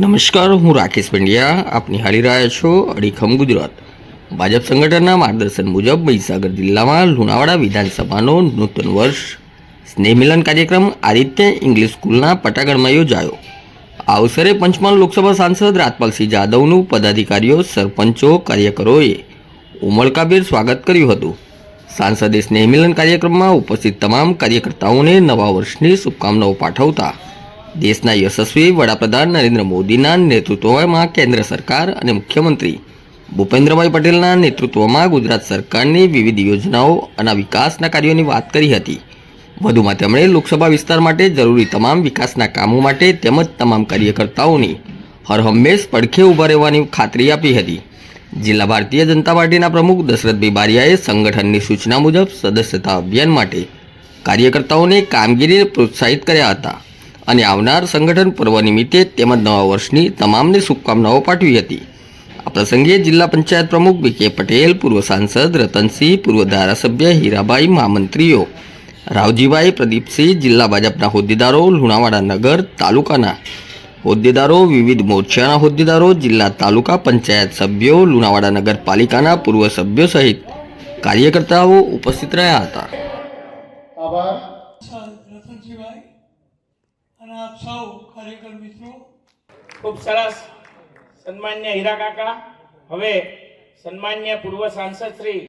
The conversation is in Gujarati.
નમસ્કાર, હું રાકેશ પંડ્યા. આપ નિહાળી રહ્યા છો અડીખમ ગુજરાત. ભાજપ સંગઠનના માર્ગદર્શન મુજબ મહીસાગર જિલ્લામાં લુણાવાડા વિધાનસભાનો નૂતન વર્ષ સ્નેહમિલન કાર્યક્રમ આદિત્ય ઇંગ્લિશ સ્કૂલના પટાગઢમાં યોજાયો. આ અવસરે પંચમહાલ લોકસભા સાંસદ રાજપાલસિંહ જાદવનું પદાધિકારીઓ, સરપંચો, કાર્યકરોએ ઉમળકાભેર સ્વાગત કર્યું હતું. સાંસદે સ્નેહમિલન કાર્યક્રમમાં ઉપસ્થિત તમામ કાર્યકર્તાઓને નવા વર્ષની શુભકામનાઓ પાઠવતા દેશના યશસ્વી વડાપ્રધાન નરેન્દ્ર મોદીના નેતૃત્વમાં કેન્દ્ર સરકાર અને મુખ્યમંત્રી ભૂપેન્દ્રભાઈ પટેલના નેતૃત્વમાં ગુજરાત સરકારની વિવિધ યોજનાઓ અને વિકાસના કાર્યોની વાત કરી હતી. વધુમાં તેમણે લોકસભા વિસ્તાર માટે જરૂરી તમામ વિકાસના કામો માટે તેમજ તમામ કાર્યકર્તાઓની હરહંમેશ પડખે ઊભા રહેવાની ખાતરી આપી હતી. જિલ્લા ભારતીય જનતા પાર્ટીના પ્રમુખ દશરથભાઈ બારિયાએ સંગઠનની સૂચના મુજબ સદસ્યતા અભિયાન માટે કાર્યકર્તાઓને કામગીરીને પ્રોત્સાહિત કર્યા હતા. અને આવનાર સંગઠન પર્વ નિમિત્તે તેમજ નવા વર્ષની તમામને શુભકામનાઓ પાઠવી હતી. આ પ્રસંગે જિલ્લા પંચાયત પ્રમુખ બી કે પટેલ પૂર્વ સાંસદ રતનસિંહ પૂર્વ ધારાસભ્ય હીરાભાઈ મહામંત્રીઓ રાવજીભાઈ પ્રદીપસિંહ જિલ્લા ભાજપના હોદ્દેદારો લુણાવાડા નગર તાલુકાના હોદ્દેદારો વિવિધ મોરચાના હોદ્દેદારો જિલ્લા તાલુકા પંચાયત સભ્યો લુણાવાડા નગરપાલિકાના પૂર્વ સભ્યો સહિત કાર્યકર્તાઓ ઉપસ્થિત રહ્યા હતા. આભાર. રતનજીભાઈ આપ સૌ કાર્યકર મિત્રો ખૂબ સરસ સન્માન્ય હીરા કાકા. હવે સન્માન્ય પૂર્વ સાંસદ શ્રી